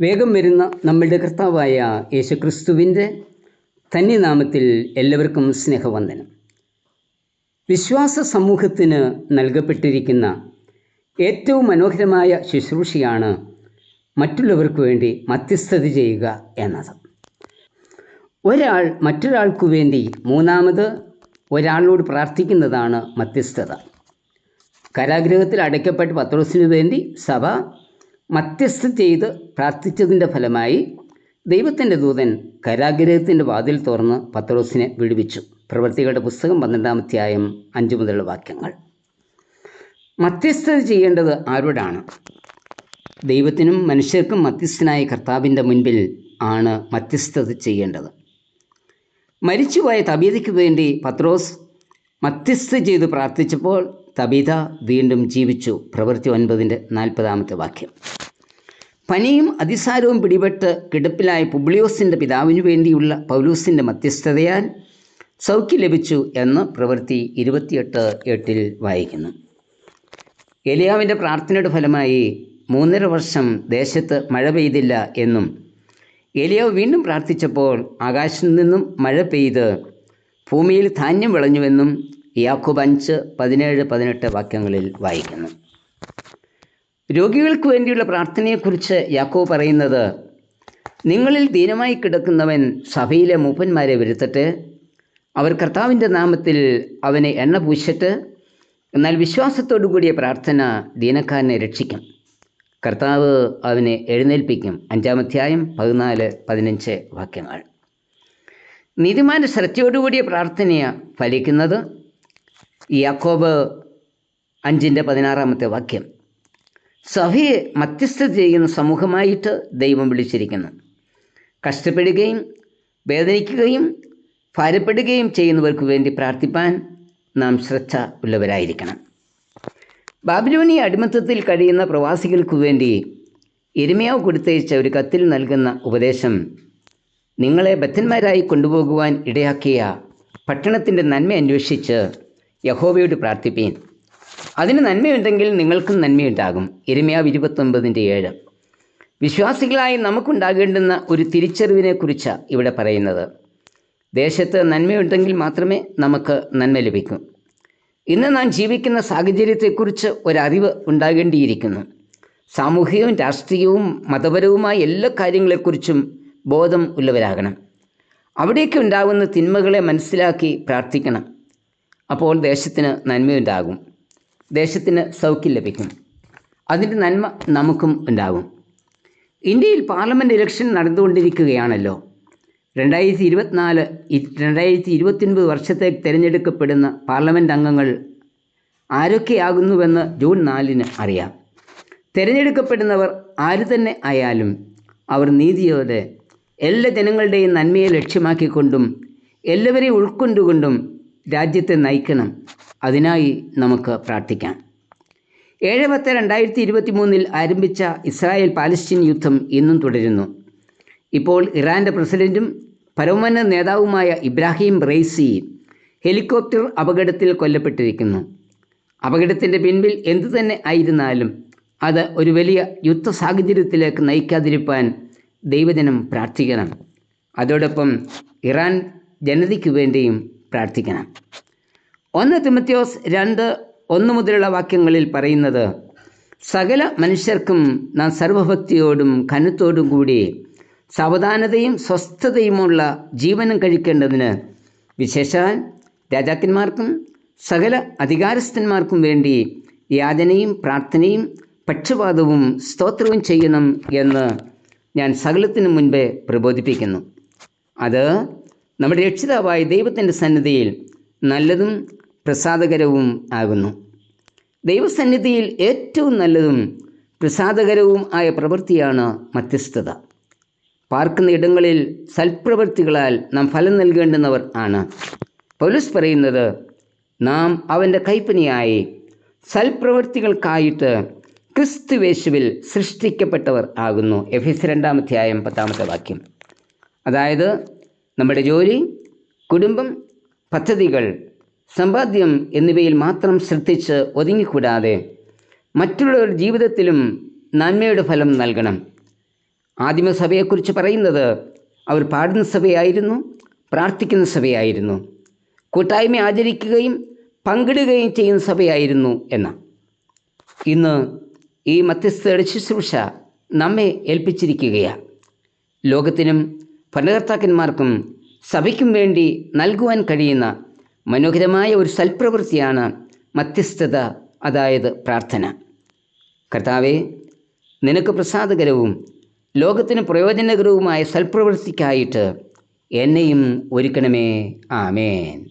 വേഗം വരുന്ന നമ്മളുടെ കർത്താവായ യേശുക്രിസ്തുവിന്റെ തന്നെ നാമത്തിൽ എല്ലാവർക്കും സ്നേഹവന്ദനം. വിശ്വാസ സമൂഹത്തിന് നൽകപ്പെട്ടിരിക്കുന്ന ഏറ്റവും മനോഹരമായ ശുശ്രൂഷയാണ് മറ്റുള്ളവർക്ക് വേണ്ടി മധ്യസ്ഥത ചെയ്യുക എന്നത്. ഒരാൾ മറ്റൊരാൾക്കു വേണ്ടി മൂന്നാമത് ഒരാളോട് പ്രാർത്ഥിക്കുന്നതാണ് മധ്യസ്ഥത. കാരാഗ്രഹത്തിൽ അടയ്ക്കപ്പെട്ട പത്രോസിനു വേണ്ടി സഭ മധ്യസ്ഥ ചെയ്ത് പ്രാർത്ഥിച്ചതിന്റെ ഫലമായി ദൈവത്തിന്റെ ദൂതൻ കരാഗ്രഹത്തിന്റെ വാതിൽ തുറന്ന് പത്രോസിനെ വിടുവിച്ചു. പ്രവൃത്തികളുടെ പുസ്തകം പന്ത്രണ്ടാം അധ്യായം അഞ്ചു മുതലുള്ള വാക്യങ്ങൾ. മധ്യസ്ഥത ചെയ്യേണ്ടത് ആരോടാണ്? ദൈവത്തിനും മനുഷ്യർക്കും മധ്യസ്ഥനായ കർത്താവിന്റെ മുൻപിൽ ആണ് മധ്യസ്ഥത ചെയ്യേണ്ടത്. മരിച്ചുപോയ തബീതയ്ക്ക് വേണ്ടി പത്രോസ് മധ്യസ്ഥ ചെയ്ത് പ്രാർത്ഥിച്ചപ്പോൾ തബീത വീണ്ടും ജീവിച്ചു. പ്രവൃത്തി ഒൻപതിന്റെ നാൽപ്പതാമത്തെ വാക്യം. പനിയും അതിസാരവും പിടിപെട്ട് കിടപ്പിലായ പുബ്ലിയോസിന്റെ പിതാവിനു വേണ്ടിയുള്ള പൗലൂസിന്റെ മധ്യസ്ഥതയാൽ സൗഖ്യം ലഭിച്ചു എന്ന് പ്രവൃത്തി ഇരുപത്തിയെട്ട് എട്ടിൽ വായിക്കുന്നു. എലിയാവിന്റെ പ്രാർത്ഥനയുടെ ഫലമായി മൂന്നര വർഷം ദേശത്ത് മഴ പെയ്തില്ല എന്നും എലിയാവ് വീണ്ടും പ്രാർത്ഥിച്ചപ്പോൾ ആകാശത്തു നിന്നും മഴ പെയ്ത് ഭൂമിയിൽ ധാന്യം വിളഞ്ഞുവെന്നും യാക്കോബ് അഞ്ച് പതിനേഴ് പതിനെട്ട് വാക്യങ്ങളിൽ വായിക്കുന്നു. രോഗികൾക്ക് വേണ്ടിയുള്ള പ്രാർത്ഥനയെക്കുറിച്ച് യാക്കോബ് പറയുന്നത് നിങ്ങളിൽ ദീനമായി കിടക്കുന്നവൻ സഭയിലെ മൂപ്പന്മാരെ വരുത്തട്ടെ. അവർ കർത്താവിന്റെ നാമത്തിൽ അവനെ എണ്ണ പൂശിട്ട്. എന്നാൽ വിശ്വാസത്തോടു കൂടിയ പ്രാർത്ഥന ദീനക്കാരനെ രക്ഷിക്കും. കർത്താവ് അവനെ എഴുന്നേൽപ്പിക്കും. അഞ്ചാമധ്യായം പതിനാല് പതിനഞ്ച് വാക്യങ്ങൾ. നീതിമാന്റെ ശ്രദ്ധയോടുകൂടിയ പ്രാർത്ഥനയാണ് ഫലിക്കുന്നത്. യാക്കോബ് അഞ്ചിന്റെ പതിനാറാമത്തെ വാക്യം. സഭയെ മധ്യസ്ഥത ചെയ്യുന്ന സമൂഹമായിട്ട് ദൈവം വിളിച്ചിരിക്കുന്നു. കഷ്ടപ്പെടുകയും വേദനിക്കുകയും ഭാരപ്പെടുകയും ചെയ്യുന്നവർക്ക് വേണ്ടി പ്രാർത്ഥിപ്പാൻ നാം ശ്രദ്ധ ഉള്ളവരായിരിക്കണം. ബാബിലോണിയ അടിമത്തത്തിൽ കഴിയുന്ന പ്രവാസികൾക്ക് വേണ്ടി എരുമയാവ് കൊടുത്തയച്ച ഒരു കത്തിൽ നൽകുന്ന ഉപദേശം നിങ്ങളെ ബദ്ധന്മാരായി കൊണ്ടുപോകുവാൻ ഇടയാക്കിയ പട്ടണത്തിന്റെ നന്മ അന്വേഷിച്ച് യഹോവയോട് പ്രാർത്ഥിപ്പീൻ. അതിന് നന്മയുണ്ടെങ്കിൽ നിങ്ങൾക്കും നന്മയുണ്ടാകും. എരുമയാവ് ഇരുപത്തൊൻപതിന്റെ ഏഴ്. വിശ്വാസികളായി നമുക്കുണ്ടാകേണ്ടുന്ന ഒരു തിരിച്ചറിവിനെക്കുറിച്ച് ഇവിടെ പറയുന്നത്. ദേശത്ത് നന്മയുണ്ടെങ്കിൽ മാത്രമേ നമുക്ക് നന്മ ലഭിക്കൂ. ഇന്ന് നാം ജീവിക്കുന്ന സാഹചര്യത്തെക്കുറിച്ച് ഒരറിവ് ഉണ്ടാകേണ്ടിയിരിക്കുന്നു. സാമൂഹികവും രാഷ്ട്രീയവും മതപരവുമായ എല്ലാ കാര്യങ്ങളെക്കുറിച്ചും ബോധം ഉള്ളവരാകണം. അവിടേക്ക് ഉണ്ടാകുന്ന തിന്മകളെ മനസ്സിലാക്കി പ്രാർത്ഥിക്കണം. അപ്പോൾ ദേശത്തിന് നന്മയുണ്ടാകും. ദേശത്തിന് സൗഖ്യം ലഭിക്കും. അതിന്റെ നന്മ നമുക്കും ഉണ്ടാകും. ഇന്ത്യയിൽ പാർലമെന്റ് ഇലക്ഷൻ നടന്നുകൊണ്ടിരിക്കുകയാണല്ലോ. രണ്ടായിരത്തി ഇരുപത്തിനാല് രണ്ടായിരത്തി ഇരുപത്തിയൊൻപത് വർഷത്തേക്ക് തിരഞ്ഞെടുക്കപ്പെടുന്ന പാർലമെന്റ് അംഗങ്ങൾ ആരൊക്കെയാകുന്നുവെന്ന് ജൂൺ നാലിന് അറിയാം. തിരഞ്ഞെടുക്കപ്പെടുന്നവർ ആര് തന്നെ ആയാലും അവർ നീതിയോടെ എല്ലാ ജനങ്ങളുടെയും നന്മയെ ലക്ഷ്യമാക്കിക്കൊണ്ടും എല്ലാവരെയും ഉൾക്കൊണ്ടുകൊണ്ടും രാജ്യത്തെ നയിക്കണം. അതിനായി നമുക്ക് പ്രാർത്ഥിക്കാം. ഏഴ് പത്ത് രണ്ടായിരത്തി ഇരുപത്തി മൂന്നിൽ ആരംഭിച്ച ഇസ്രായേൽ പാലസ്തീൻ യുദ്ധം ഇന്നും തുടരുന്നു. ഇപ്പോൾ ഇറാന്റെ പ്രസിഡന്റും പരമോന്നത നേതാവുമായ ഇബ്രാഹിം റെയ്സി ഹെലികോപ്റ്റർ അപകടത്തിൽ കൊല്ലപ്പെട്ടിരിക്കുന്നു. അപകടത്തിന്റെ പിൻപിൽ എന്തു തന്നെ ആയിരുന്നാലും അത് ഒരു വലിയ യുദ്ധ സാഹചര്യത്തിലേക്ക് നയിക്കാതിരിക്കാൻ ദൈവജനം പ്രാർത്ഥിക്കണം. അതോടൊപ്പം ഇറാൻ ജനതയ്ക്ക് വേണ്ടിയും പ്രാർത്ഥിക്കണം. ഒന്ന് തിമത്യോസ് രണ്ട് ഒന്ന് മുതലുള്ള വാക്യങ്ങളിൽ പറയുന്നത് സകല മനുഷ്യർക്കും നാം സർവഭക്തിയോടും കനത്തോടും കൂടി സാവധാനതയും സ്വസ്ഥതയുമുള്ള ജീവനം കഴിക്കേണ്ടതിന് വിശേഷാൽ രാജാക്കന്മാർക്കും സകല അധികാരസ്ഥന്മാർക്കും വേണ്ടി യാചനയും പ്രാർത്ഥനയും പക്ഷപാതവും സ്തോത്രവും ചെയ്യണം എന്ന് ഞാൻ സകലത്തിനു മുൻപേ പ്രബോധിപ്പിക്കുന്നു. അത് നമ്മുടെ രക്ഷിതാവായ ദൈവത്തിന്റെ സന്നിധിയിൽ നല്ലതും പ്രസാദകരവും ആകുന്നു. ദൈവസന്നിധിയിൽ ഏറ്റവും നല്ലതും പ്രസാദകരവും ആയ പ്രവൃത്തിയാണ് മധ്യസ്ഥത. പാർക്കുന്ന ഇടങ്ങളിൽ സൽപ്രവൃത്തികളാൽ നാം ഫലം നൽകേണ്ടുന്നവർ ആണ്. പൗലസ് പറയുന്നത് നാം അവന്റെ കൈപ്പനിയായി സൽപ്രവൃത്തികൾക്കായിട്ട് ക്രിസ്തുവേശുവിൽ സൃഷ്ടിക്കപ്പെട്ടവർ ആകുന്നു. എഫ് എസ് രണ്ടാമധ്യായം പത്താമത്തെ വാക്യം. അതായത് നമ്മുടെ ജോലി കുടുംബം പദ്ധതികൾ സമ്പാദ്യം എന്നിവയിൽ മാത്രം ശ്രദ്ധിച്ച് ഒതുങ്ങിക്കൂടാതെ മറ്റുള്ളവരുടെ ജീവിതത്തിലും നന്മയുടെ ഫലം നൽകണം. ആദിമസഭയെക്കുറിച്ച് പറയുന്നത് അവർ പാടുന്ന സഭയായിരുന്നു പ്രാർത്ഥിക്കുന്ന സഭയായിരുന്നു കൂട്ടായ്മ ആചരിക്കുകയും പങ്കിടുകയും ചെയ്യുന്ന സഭയായിരുന്നു എന്ന. ഇന്ന് ഈ മധ്യസ്ഥയുടെ ശുശ്രൂഷ നമ്മെ ഏൽപ്പിച്ചിരിക്കുകയാണ്. ലോകത്തിനും ഭരണകർത്താക്കന്മാർക്കും സഭയ്ക്കും വേണ്ടി നൽകുവാൻ കഴിയുന്ന മനോഹരമായ ഒരു സൽപ്രവൃത്തിയാണ് മധ്യസ്ഥത അതായത് പ്രാർത്ഥന. കർത്താവെ നിനക്ക് പ്രസാദകരവും ലോകത്തിന് പ്രയോജനകരവുമായ സൽപ്രവൃത്തിക്കായിട്ട് എന്നെയും ഒരുക്കണമേ. ആമേൻ.